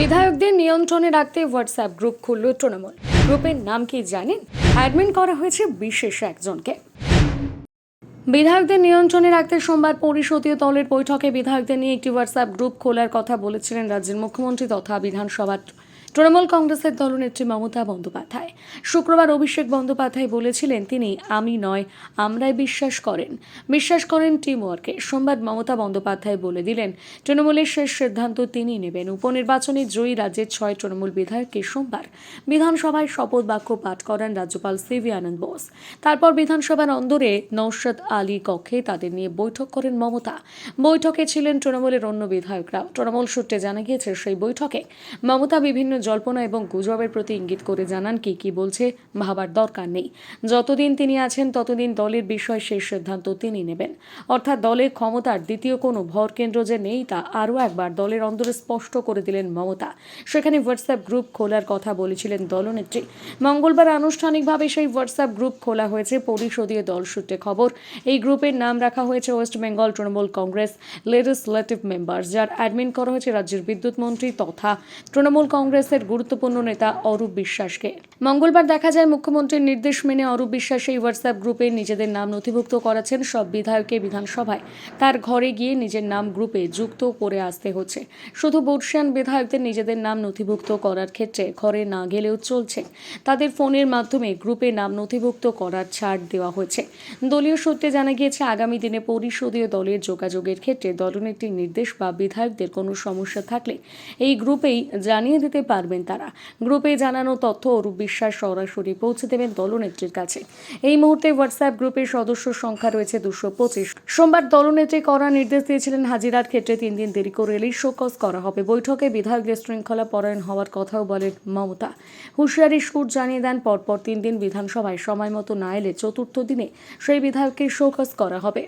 বিধায়কদের নিয়ন্ত্রণে রাখতে হোয়াটসঅ্যাপ গ্রুপ খুলল তৃণমূল। গ্রুপের নাম কি জানেন? অ্যাডমিন করা হয়েছে বিশেষ একজনকে। বিধায়কদের নিয়ন্ত্রণে রাখতে সোমবার পরিষদীয় দলের বৈঠকে বিধায়কদের নিয়ে একটি হোয়াটসঅ্যাপ গ্রুপ খোলার কথা বলেছিলেন রাজ্যের মুখ্যমন্ত্রী তথা বিধানসভার তৃণমূল কংগ্রেসের দলনেত্রী মমতা বন্দ্যোপাধ্যায়। শুক্রবার অভিষেক বন্দ্যোপাধ্যায় বলেছিলেন, তিনি আমি নয়, আমরাই বিশ্বাস করেন। বিশ্বাস করেন টিম ওয়ার্কে সোমবার মমতা বন্দ্যোপাধ্যায় বলে দিলেন, তৃণমূলের শেষ সিদ্ধান্ত তিনি নেবেন। উপনির্বাচনে জয়ী রাজ্যের ছয় তৃণমূল বিধায়ককে সোমবার বিধানসভায় শপথ বাক্য পাঠ করেন রাজ্যপাল সিভি আনন্দ বোস। তারপর বিধানসভার অন্দরে নৌশাদ আলী কক্ষে তাদের নিয়ে বৈঠক করেন মমতা। বৈঠকে ছিলেন তৃণমূলের অন্য বিধায়করা তৃণমূল সূত্রে জানা গিয়েছে, সেই বৈঠকে মমতা বিভিন্ন জল্পনা এবং গুজবের প্রতি ইঙ্গিত করে জানান কি কি বলছে, ভাবার দরকার নেই। যতদিন তিনি আছেন, ততদিন দলের বিষয় শেষ সিদ্ধান্ত তিনি নেবেন। অর্থাৎ দলের ক্ষমতার দ্বিতীয় কোনো ভর কেন্দ্র যে নেই, তা আরও একবার দলের অন্দরে স্পষ্ট করে দিলেন মমতা। সেখানে হোয়াটসঅ্যাপ গ্রুপ খোলার কথা বলেছিলেন দলনেত্রী। মঙ্গলবার আনুষ্ঠানিকভাবে সেই হোয়াটসঅ্যাপ গ্রুপ খোলা হয়েছে পরিষদীয় দল সূত্রে খবর। এই গ্রুপের নাম রাখা হয়েছে West Bengal Trinamool Congress legislative member যার অ্যাডমিন করা হয়েছে রাজ্যের বিদ্যুৎ মন্ত্রী তথা তৃণমূল কংগ্রেসের গুরুত্বপূর্ণ নেতা অরূপ বিশ্বাসকে। মঙ্গলবার দেখা যায় মুখ্যমন্ত্রীর নির্দেশ মেনে অরূপ বিশ্বাস এই হোয়াটসঅ্যাপ গ্রুপে নিজেদের নাম নথিভুক্ত করাচ্ছেন সব বিধায়ককে বিধানসভায়। তার ঘরে গিয়ে নিজের নাম গ্রুপে যুক্ত করে আসতে হচ্ছে। শুধু বর্ষিয়ান বিধায়কদের নিজেদের নাম নথিভুক্ত করার ক্ষেত্রে ঘরে না গেলেও চলছে। তাদের ফোনের মাধ্যমে গ্রুপে নাম নথিভুক্ত করার ছাড় দেওয়া হয়েছে। দলীয় সূত্রে জানা গিয়েছে, আগামী দিনে পরিষদীয় দলের যোগাযোগের ক্ষেত্রে দলনেত্রীর নির্দেশ বা বিধায়কদের কোনো সমস্যা থাকলে এই গ্রুপেই জানিয়ে দিতে পারবেন তারা। গ্রুপে জানানো তথ্য অরূপ বিশ্বাস সরাসরি পৌঁছে দেবেন দলনেত্রীর কাছে। এই মুহূর্তে হোয়াটসঅ্যাপ গ্রুপের সদস্য সংখ্যা রয়েছে দুশো পঁচিশ। সোমবার দলনেত্রী করা নির্দেশ দিয়েছিলেন হাজিরার ক্ষেত্রে তিন দিন দেরি করে এলেই শোকজ করা হবে। বৈঠকে বিধায়কদের শৃঙ্খলা পরায়ণ হওয়ার কথাও বলেন মমতা। হুঁশিয়ারি সুর জানিয়ে দেন, পরপর তিন দিন বিধানসভায় সময় মতো না এলে চতুর্থ দিনে সেই বিধায়ককে শোকজ করা হবে।